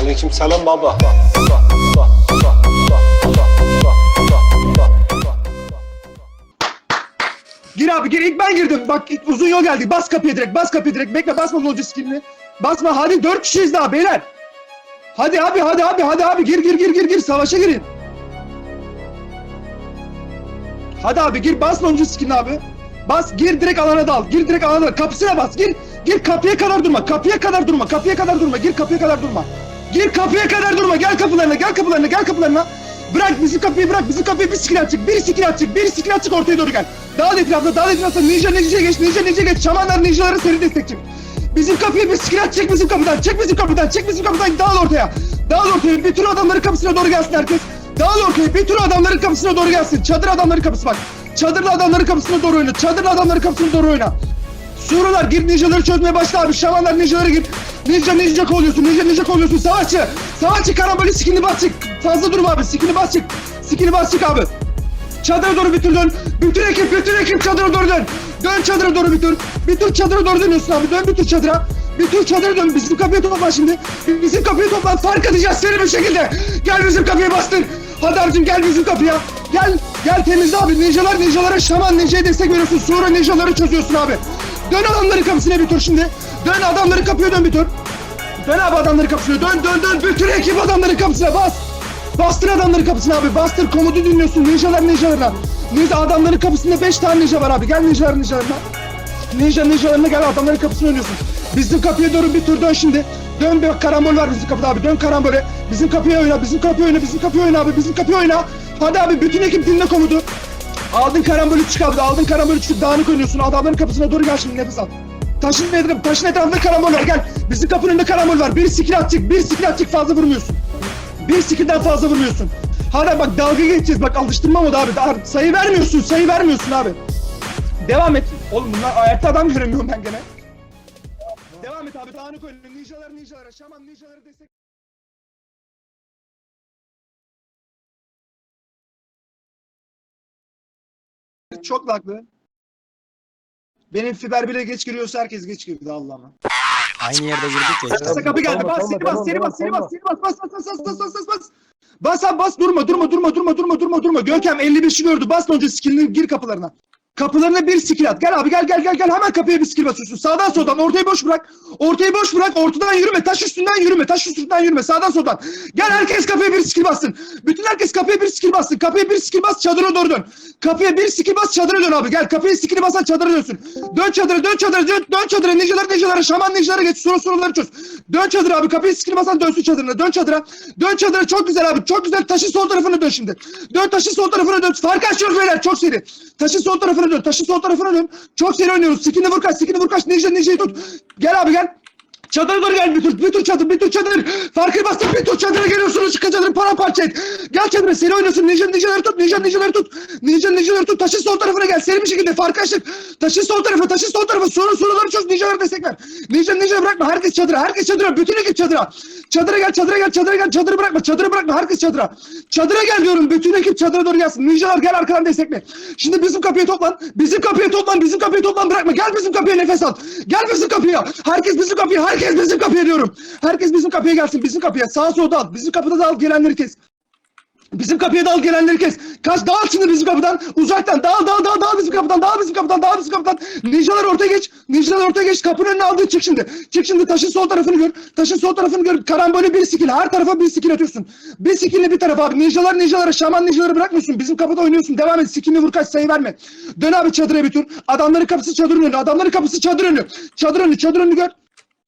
Aleyküm selam baba. Gir abi gir ilk ben girdim. Bak uzun yol geldi. Bas kapıya direkt. Bas kapıya direkt. Bekle basma loji skillini. Basma hadi dört kişiyiz daha beyler. Hadi abi hadi abi hadi abi gir gir gir gir gir savaşa girin. Hadi abi gir bas loji skillini abi. Bas gir direkt alana dal. Gir direkt alana dal. Kapısına bas. Gir. Gir kapıya kadar durma. Kapıya kadar durma. Kapıya kadar durma. Gir kapıya kadar durma. Gir kapıya kadar durma. Gel kapılarına. Gel kapılarına. Gel kapılarına. Bırak bizim kapıyı bırak. Bizim kapıyı bir skill atacak. Bir skill atacak. Bir skill atacak ortaya doğru gel. Dağıl etrafına. Dağıl etrafına. Ninja ninja geç. Ninja ninja geç. Şamanlar ninjaları seni destekçi. Bizim kapıya bir skill at. Çek bizim kapıdan. Çek bizim kapıdan. Çek bizim kapıdan. Dağıl ortaya. Dağıl ortaya. Bir tür adamların kapısına doğru gelsin herkes. Dağıl ortaya. Bir tür adamların kapısına doğru gelsin. Çadır adamların kapısı bak. Çadırlı adamların kapısına doğru oyna. Çadırlı adamların kapısına doğru oyna. Surular gir ninjaları çözmeye başla abi. Şamanlar ninjalara gir. Ninja ninja kolluyorsun. Ninja ninja kolluyorsun. Savaşçı. Savaşçı karamboli skini bas çık. Fazla durma abi. Skini bas çık. Skini bas çık abi. Çadıra doğru bir dön. Bütün ekip, bütün ekip çadıra doğru dön. Dön çadıra doğru bir tur. Bir tur çadıra doğru dönüyorsun abi. Dön bir tur çadıra. Bir çadıra dön. Bizim kapıya toplan şimdi. Bizim kapıya toplan. Fark atacağız seni bir şekilde. Gel bizim kapıya bastır. Hadi abicim gel bizim kapıya. Gel. Gel temizle abi. Ninjalar ninjalara şaman ninjaya destek veriyorsun. Sonra ninjaları çözüyorsun abi. Dön adamların kapısına bir şimdi. Dön adamların kapıya dön bir tur. Dön abi adamların kapısına. Dön dön dön. Bütün ekip adamların kapısına bas. Bastır adamların kapısına abi. Bastır komutu dinliyorsun. Ninjalar ninjalarına. Ninja adamların kapısında 5 tane ninja var abi. Gel ninjalar ninjalarına. Ninja ninjalarına gel adamların kapısına oynuyorsun. Bizim kapıya doğru bir tur dön şimdi. Dön bir karambol var bizim kapıda abi. Dön karambole. Bizim kapıya oyna. Bizim kapıya oyna. Bizim kapıya oyna abi. Bizim kapıya oyna. Hadi abi bütün ekip dinle komutu. Aldın karambolü çık abi. Aldın karambolü çık. Dağınık oynuyorsun. Adamların kapısına doğru gel şimdi nefes al. Taşın etrafında, taşın etrafında karambol var. Gel. Bizim kapının önünde karambol var. Bir skill atacak. Bir skill atacak fazla vurmuyorsun. Bir skill'den fazla vurmuyorsun. Hala bak dalga geçeceğiz. Bak alıştırma modu abi. Daha sayı vermiyorsun. Sayı vermiyorsun abi. Devam et. Oğlum bunlar ayakta adam göremiyorum ben gene. Devam et abi. Dağınık oyna. Ninjalar ninjalara. Şaman ninjalara destek. Çok haklı. Benim fiber bile geç giriyorsa herkes geç girdi Allah'ıma. Aynı yerde girdik ya. Kısa kapı geldi. Tamam, Bas, tamam, seni bas, seni tamam, bas, seni tamam. bas, seni bas, bas, bas, bas, bas, bas, bas, bas, bas. Bas abi bas, durma, durma, durma, durma, durma, durma, durma. Görkem 55'i gördü. Bas önce skillini gir kapılarına. Kapılarına bir skill at. Gel abi gel gel gel gel hemen kapıya bir skill basıyorsun. Sağdan soldan ortayı boş bırak. Ortayı boş bırak. Ortadan yürüme. Taş üstünden yürüme. Taş üstünden yürüme. Sağdan soldan. Gel herkes kapıya bir skill bassın. Bütün herkes kapıya bir skill bassın. Kapıya bir skill bas çadıra doğru dön. Kapıya bir skill bas çadıra dön abi. Gel kapıya skill'i basan çadıra dönsün. Dön çadıra dön çadıra dön, dön çadıra. Ninjalar ninjalara şaman ninjalara geç. Soru soruları çöz. Dön çadıra abi. Kapıya skill'i basan dönsün çadırına. Dön çadıra. Dön çadıra çok güzel abi. Çok güzel. Taşın sol tarafına dön şimdi. Dön taşın sol tarafına dön. Fark açıyoruz beyler. Çok seri. Taşın sol tarafına dön. Taşın sol tarafına dön. Çok seri oynuyoruz. Skin'i vur kaç. Skin'i vur kaç. Ninja ninjayı tut. Gel abi gel. Çadıra doğru gel bir tur, bir tur çadır, bir tur çadır. Farkı bastır, bir tur çadıra geliyorsunuz. Çıkın çadırı paramparça et. Gel çadıra, seri oynuyorsun. Ninja ninjaları tut, ninja ninjaları tut. Ninja ninjaları tut. Taşın sol tarafına gel. Seri bir şekilde farkı açtık. Taşın sol tarafa, taşın sol tarafa. Soru soruları çöz. Ninjalara destek ver. Ninja ninja bırakma. Herkes çadıra, herkes çadıra. Bütün ekip çadıra. Çadıra gel, çadıra gel, çadıra gel. Çadırı bırakma, çadırı bırakma. Herkes çadıra. Çadıra gel diyorum. Bütün ekip çadıra doğru gelsin. Ninjalar gel arkadan destekle. Şimdi bizim kapıya toplan. Bizim kapıya toplan. Bizim kapıya toplan. Bırakma. Gel bizim kapıya nefes al. Gel bizim kapıya. Herkes bizim kapıya. Herkes bizim kapıya diyorum. Herkes bizim kapıya gelsin. Bizim kapıya. Sağa sola dal. Bizim kapıda dal. Gelenleri kes. Bizim kapıya dal gelenleri kes. Kaç dağıl şimdi bizim kapıdan. Uzaktan dağıl dağıl dağıl dağıl bizim kapıdan. Dağıl bizim kapıdan. Dağıl bizim kapıdan. Ninjalar ortaya geç. Ninjalar ortaya geç. Kapının önüne aldı. Çık şimdi. Çık şimdi. Taşın sol tarafını gör. Taşın sol tarafını gör. Karambole bir skill. Her tarafa bir skill atıyorsun. Bir skill'le bir tarafa abi. Ninjalar ninjalara. Şaman ninjaları bırakmıyorsun. Bizim kapıda oynuyorsun. Devam et. Skill'ini vur kaç sayı verme. Dön abi çadıra bir tur. Adamların kapısı çadırın önü. Adamların kapısı çadır önü. Çadır önü. Çadır önü gör.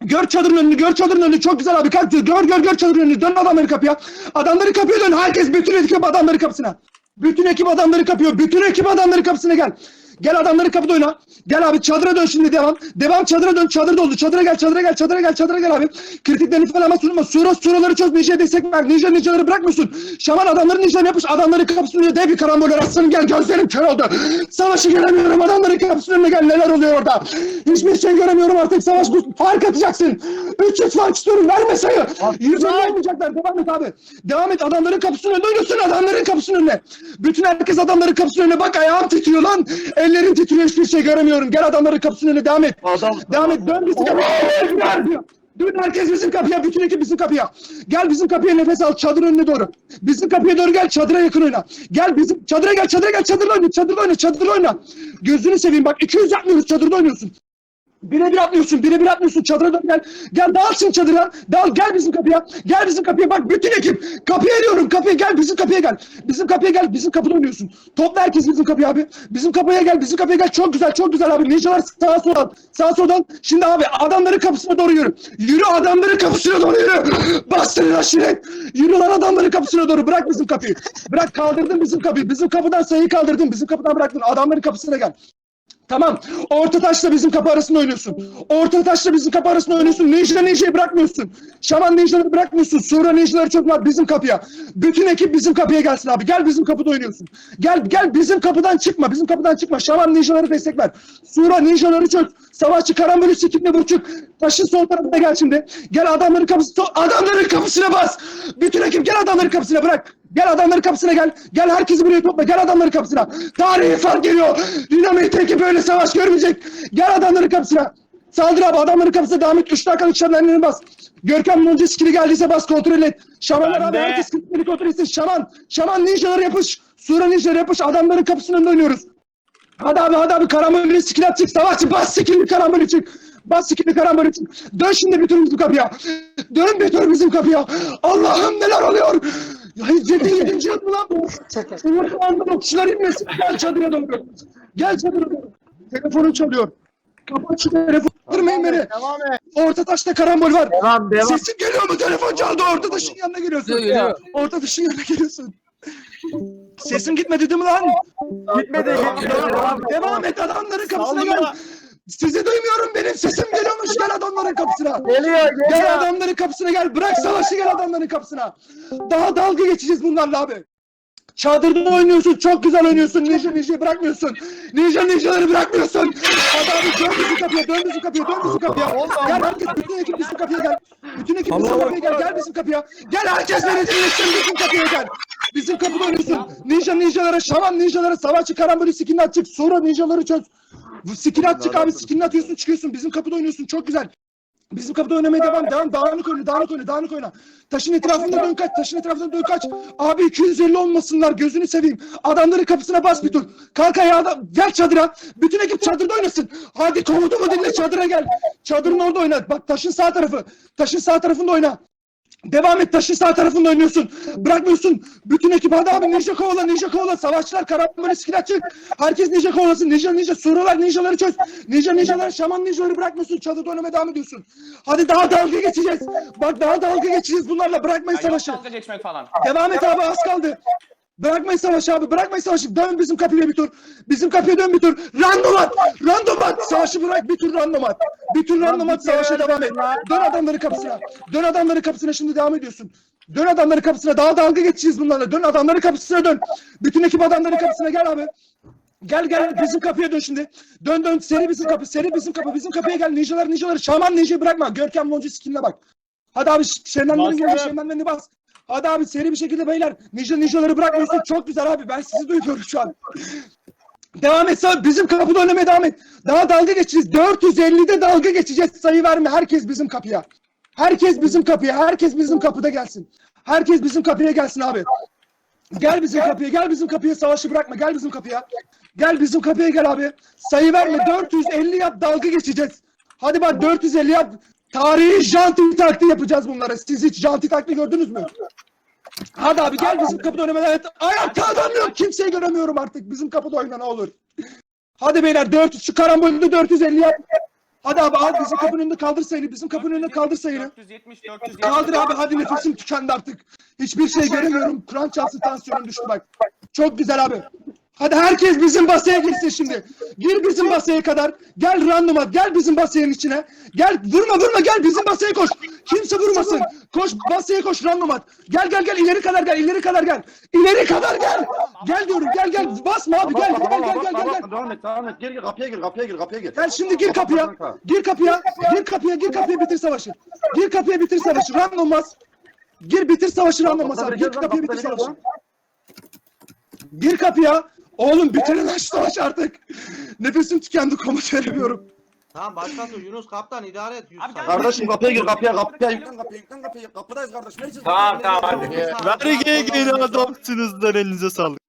Gör çadırın önünü, gör çadırın önünü. Çok güzel abi. Kalk gör gör gör çadırın önünü. Dön adamları kapıya. Adamları kapıya dön. Herkes bütün ekip adamları kapısına. Bütün ekip adamları kapıyor. Bütün ekip adamları kapısına gel. Gel adamları kapıda oyna. Gel abi çadıra dön şimdi devam. Devam çadıra dön. Çadır doldu. Çadıra gel, çadıra gel, çadıra gel, çadıra gel abi. Kritiklerini falan ama sunma. Sura suraları çöz. Ninja'ya destek ver. Ninja ninjaları bırakmıyorsun. Şaman adamların ninja'nı yapış. Adamları kapısının önüne dev bir karambol var. Aslanım gel. Gözlerim kör oldu. Savaşı göremiyorum. Adamların kapısının önüne gel. Neler oluyor orada? Hiçbir şey göremiyorum artık. Savaş bu. Fark atacaksın. 300 fark istiyorum. Verme sayı. Yüzünü olmayacaklar. Devam et abi. Devam et. Adamların kapısının önünde oynuyorsun. Adamların kapısının önüne. Bütün herkes adamların kapısının önüne. Bak ayağım titriyor lan. Ellerim titriyor. Hiçbir şey göremiyorum. Gel adamların kapısının önüne. Devam et. Adam. Devam et. Dön bizi. Dün herkes bizim kapıya, bütün ekip bizim kapıya. Gel bizim kapıya nefes al, çadır önüne doğru. Bizim kapıya doğru gel, çadıra yakın oyna. Gel bizim, çadıra gel, çadıra gel, çadırda oyna, çadırda oyna, çadırda oyna. Gözünü seveyim bak, 200 yapmıyoruz, çadırda oynuyorsun. Birebir atlıyorsun, birebir atlıyorsun. Çadıra dön gel. Gel dağılsın çadıra. Dağıl gel bizim kapıya. Gel bizim kapıya. Bak bütün ekip. Kapıya diyorum. Kapıya gel. Bizim kapıya gel. Bizim kapıya gel. Bizim kapıda oynuyorsun. Topla herkes bizim kapıya abi. Bizim kapıya gel. Bizim kapıya gel. Çok güzel. Çok güzel abi. Ninjalar sağa soldan. Sağa soldan. Şimdi abi adamların kapısına doğru yürü. Yürü adamların kapısına doğru yürü. Bastırın aşiret. Yürü lan adamların kapısına doğru. Bırak bizim kapıyı. Bırak kaldırdın bizim kapıyı. Bizim kapıdan sayıyı kaldırdın. Bizim kapıdan bıraktın. Adamların kapısına gel. Tamam. Orta taşla bizim kapı arasında oynuyorsun. Orta taşla bizim kapı arasında oynuyorsun. Ninja ninja'yı bırakmıyorsun. Şaman ninjaları bırakmıyorsun. Sura ninjaları çok bizim kapıya. Bütün ekip bizim kapıya gelsin abi. Gel bizim kapıda oynuyorsun. Gel gel bizim kapıdan çıkma. Bizim kapıdan çıkma. Şaman ninjaları destek ver. Sura ninjaları çök. Savaşçı karambölü sikimle burçuk. Taşın sol tarafına gel şimdi. Gel adamların kapısı adamların kapısına bas. Bütün ekip gel adamların kapısına bırak. Gel adamların kapısına gel. Gel herkesi buraya topla. Gel adamların kapısına. Tarihi fark geliyor. Dinamit ekip böyle savaş görmeyecek. Gel adamların kapısına. Saldır abi adamların kapısına et. Üç dakikalık şamanlarını bas. Görkem Muncu skili geldiyse bas kontrol et. Şamanlar abi de. herkes skili kontrol etsin. Şaman. Şaman ninjaları yapış. Sura ninjaları yapış. Adamların kapısının önünde oynuyoruz. Hadi abi hadi abi karambölü skill at çık. Savaşçı bas skilli karambölü çık. Bas skilli karambölü çık. Dön şimdi bütün bizim kapıya. Dön bütün bizim kapıya. Allah'ım neler oluyor. Ya yedi yedinci yıl mı lan bu? Umutlu andan okçular inmesin. Gel çadıra doğru. Gel çadıra doğru. Telefonun çalıyor. Kapat şu telefonu. Kırmayın beni. Devam et. Orta taşta karambol var. Devam devam. Sesim geliyor mu? Telefon çaldı. Orta taşın yanına geliyorsun. Geliyor, geliyor. Orta taşın yanına geliyorsun. Sesim gitmedi değil mi lan? Gitmedi. gitmedi. Devam, devam et adamların kapısına Sallama. gel. Sizi duymuyorum benim sesim geliyormuş gel adamların kapısına. Geliyor Gel geliyor. adamların kapısına gel. Bırak savaşı gel adamların kapısına. Daha dalga geçeceğiz bunlarla abi. Çadırda oynuyorsun. Çok güzel oynuyorsun. Ninja ninja'yı bırakmıyorsun. Ninja ninjaları bırakmıyorsun. Adamı dön bizim kapıya. Dön bizim kapıya. Dön bizim kapıya. Gel herkes bütün ekip bizim kapıya gel. Bütün ekip bizim kapıya gel. Gel bizim kapıya. Gel herkes beni dinlesin. Bizim kapıya gel. Bizim kapıda oynuyorsun. Ninja ninjalara, şaman ninjalara, savaşçı karambölü skinini atacak. Sonra ninjaları çöz. Skinini atacak abi. Skinini atıyorsun çıkıyorsun. Bizim kapıda oynuyorsun. Çok güzel. Bizim kapıda oynamaya devam. Devam. Dağınık oyna. Dağınık oyna. Dağınık oyna. Taşın etrafında dön kaç. Taşın etrafında dön kaç. Abi 250 olmasınlar. Gözünü seveyim. Adamların kapısına bas bir tur. Kalk ayağa da. Gel çadıra. Bütün ekip çadırda oynasın. Hadi komutumu dinle çadıra gel. Çadırın orada oyna. Bak taşın sağ tarafı. Taşın sağ tarafında oyna. Devam et taşın sağ tarafında oynuyorsun. Bırakmıyorsun. Bütün ekip hadi abi ninja kovala ninja kovala. Savaşçılar karambol skill açık. Herkes ninja kovalasın. Ninja ninja sorular ninjaları çöz. Ninja ninjalar şaman ninjaları bırakmıyorsun. Çadırda oynamaya devam ediyorsun. Hadi daha dalga geçeceğiz. Bak daha dalga geçeceğiz bunlarla. Bırakmayın savaşı. dalga geçmek falan. Devam et abi az kaldı. Bırakmayın savaşı abi. Bırakmayın savaşı. Dön bizim kapıya bir tur. Bizim kapıya dön bir tur. Random at. Random at. Savaşı bırak bir tur random at. Bir tur random at. Savaşa devam et. Dön adamların kapısına. Dön adamların kapısına şimdi devam ediyorsun. Dön adamların kapısına. Daha dalga geçeceğiz bunlarla. Dön adamların kapısına dön. Bütün ekip adamların kapısına gel abi. Gel gel bizim kapıya dön şimdi. Dön dön seri bizim kapı. Seri bizim kapı. Bizim kapıya gel. Ninjalar ninjaları. Şaman ninjayı bırakma. Görkem Loncu skinine bak. Hadi abi şenlenlerin. Bastım. Şenlenlerini bas. Hadi abi seri bir şekilde beyler. Ninja ninjaları bırakmıyorsun. Çok güzel abi. Ben sizi duyuyorum şu an. Devam et sen bizim kapıda oynamaya devam et. Daha dalga geçeceğiz. 450'de dalga geçeceğiz. Sayı verme. Herkes bizim kapıya. Herkes bizim kapıya. Herkes bizim kapıda gelsin. Herkes bizim kapıya gelsin abi. Gel bizim kapıya. Gel bizim kapıya. Savaşı bırakma. Gel bizim kapıya. Gel bizim kapıya gel abi. Sayı verme. 450 yap. Dalga geçeceğiz. Hadi bak 450 yap. Tarihi janti taktiği yapacağız bunlara. Siz hiç janti taktiği gördünüz mü? Hadi abi gel bizim kapıda oynamaya. Evet, ayakta adam yok. Kimseyi göremiyorum artık. Bizim kapıda oyna ne olur. Hadi beyler 400 şu karambolde 450 yap. Hadi abi al bizim kapının önünde kaldır sayını. Bizim kapının önünde kaldır sayını. 470 470. Kaldır abi hadi nefesim tükendi artık. Hiçbir şey göremiyorum. Kur'an çarpsın tansiyonum düştü bak. Çok güzel abi. Hadi herkes bizim basaya girsin şimdi. Gir bizim basaya kadar. Gel randoma gel bizim basayın içine. Gel vurma vurma gel bizim basaya koş. Kimse vurmasın. Koş basaya koş random at. Gel gel gel ileri kadar gel ileri kadar gel. İleri kadar gel. Gel diyorum gel gel basma abi gel gel gel gel gel. gel. Devam et, devam et. Gir, gir, kapıya gir, kapıya gir, kapıya gir. Gel şimdi gir kapıya. Gir kapıya. Gir kapıya. Gir kapıya bitir savaşı. Gir kapıya bitir savaşı. Random bas. Gir bitir savaşı random bas abi. Gir kapıya bitir savaşı. Gir kapıya. Oğlum bitirin lan şu savaşı artık. Nefesim tükendi komut veremiyorum. Tamam başkası Yunus kaptan idare et. Yunus Abi gel. Kardeşim kapıya gir kapıya kapıya kapıya kapıya. Kapıdayız kardeşim. Herkes Tamam, kapıya tamam, gir. hadi. Vergi geri adamsınız lan elinize sağlık.